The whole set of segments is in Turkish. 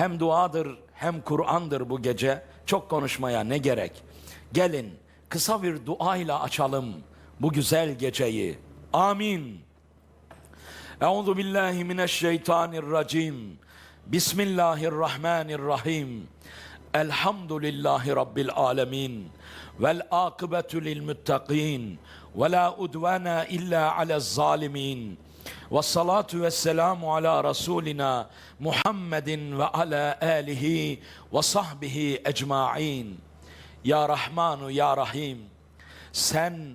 Hem duadır hem Kur'an'dır bu gece. Çok konuşmaya ne gerek? Gelin kısa bir dua ile açalım bu güzel geceyi. Amin. Euzu billahi mineşşeytanirracim. Bismillahirrahmanirrahim. Elhamdülillahi rabbil alamin. Vel akıbetu lil muttaqin. Ve la udvana illa alez zalimin. Ve salatu ve selamu ala Resulina Muhammedin ve ala alihi ve sahbihi ecmain. Ya Rahmanu ya Rahim. Sen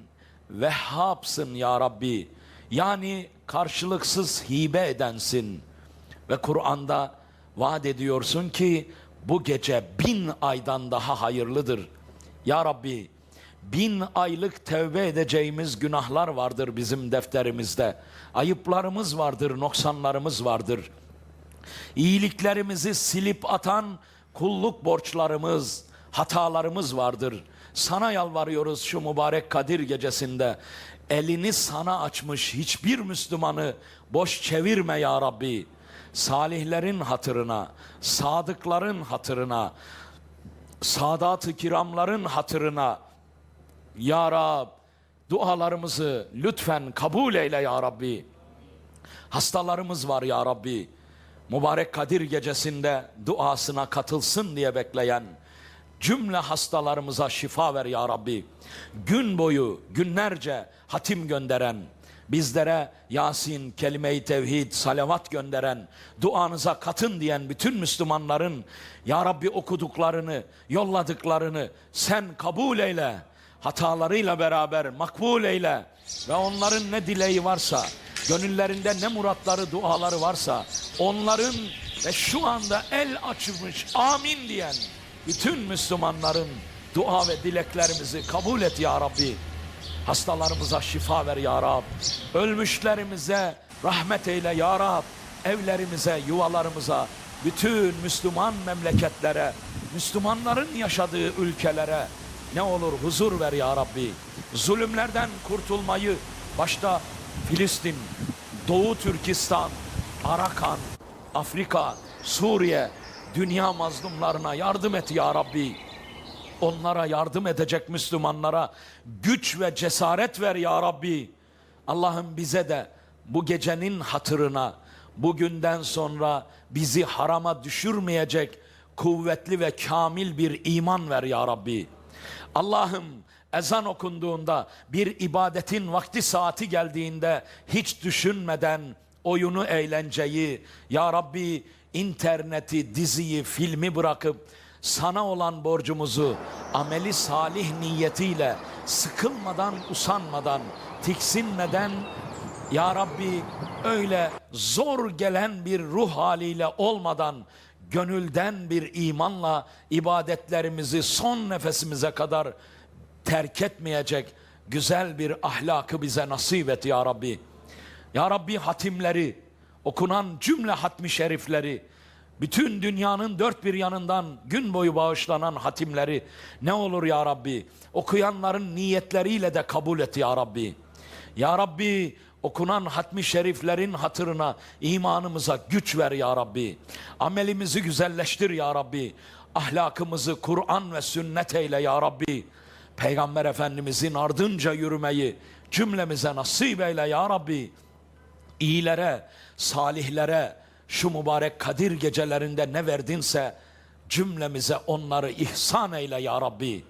Vehhabsın ya Rabbi. Yani karşılıksız hibe edensin. Ve Kur'an'da vaat ediyorsun ki bu gece bin aydan daha hayırlıdır. Ya Rabbi bin aylık tevbe edeceğimiz günahlar vardır bizim defterimizde. Ayıplarımız vardır, noksanlarımız vardır. İyiliklerimizi silip atan kulluk borçlarımız, hatalarımız vardır. Sana yalvarıyoruz şu mübarek Kadir gecesinde. Elini sana açmış hiçbir Müslümanı boş çevirme ya Rabbi. Salihlerin hatırına, sadıkların hatırına, sadat-ı kiramların hatırına ya Rab dualarımızı lütfen kabul eyle ya Rabbi. Hastalarımız var ya Rabbi. Mübarek Kadir gecesinde duasına katılsın diye bekleyen cümle hastalarımıza şifa ver ya Rabbi. Gün boyu günlerce hatim gönderen, bizlere Yasin, kelime-i tevhid, salavat gönderen, duanıza katın diyen bütün Müslümanların ya Rabbi okuduklarını, yolladıklarını sen kabul eyle. Hatalarıyla beraber makbul eyle ve onların ne dileği varsa, gönüllerinde ne muratları, duaları varsa onların ve şu anda el açmış amin diyen bütün Müslümanların dua ve dileklerimizi kabul et ya Rabbi. Hastalarımıza şifa ver ya Rab. Ölmüşlerimize rahmet eyle ya Rab. Evlerimize, yuvalarımıza, bütün Müslüman memleketlere, Müslümanların yaşadığı ülkelere ne olur huzur ver ya Rabbi. Zulümlerden kurtulmayı başta Filistin, Doğu Türkistan, Arakan, Afrika, Suriye, dünya mazlumlarına yardım et ya Rabbi. Onlara yardım edecek Müslümanlara güç ve cesaret ver ya Rabbi. Allah'ım bize de bu gecenin hatırına bugünden sonra bizi harama düşürmeyecek kuvvetli ve kamil bir iman ver ya Rabbi. Allah'ım ezan okunduğunda bir ibadetin vakti saati geldiğinde hiç düşünmeden oyunu eğlenceyi ya Rabbi interneti diziyi filmi bırakıp sana olan borcumuzu ameli salih niyetiyle sıkılmadan usanmadan tiksinmeden ya Rabbi öyle zor gelen bir ruh haliyle olmadan gönülden bir imanla ibadetlerimizi son nefesimize kadar terk etmeyecek güzel bir ahlakı bize nasip et ya Rabbi. Ya Rabbi hatimleri, okunan cümle hatmi şerifleri, bütün dünyanın dört bir yanından gün boyu bağışlanan hatimleri ne olur ya Rabbi okuyanların niyetleriyle de kabul et ya Rabbi. Ya Rabbi okunan hatmi şeriflerin hatırına imanımıza güç ver ya Rabbi. Amelimizi güzelleştir ya Rabbi. Ahlakımızı Kur'an ve sünnet eyle ya Rabbi. Peygamber Efendimizin ardınca yürümeyi cümlemize nasip eyle ya Rabbi. İyilere, salihlere şu mübarek Kadir gecelerinde ne verdinse cümlemize onları ihsan eyle ya Rabbi.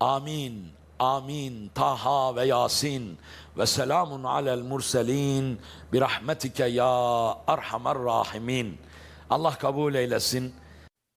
Amin. Amin. Taha ve Yasin ve selamun alel murselin bi rahmetike ya erhamer rahimin. Allah kabul eylesin.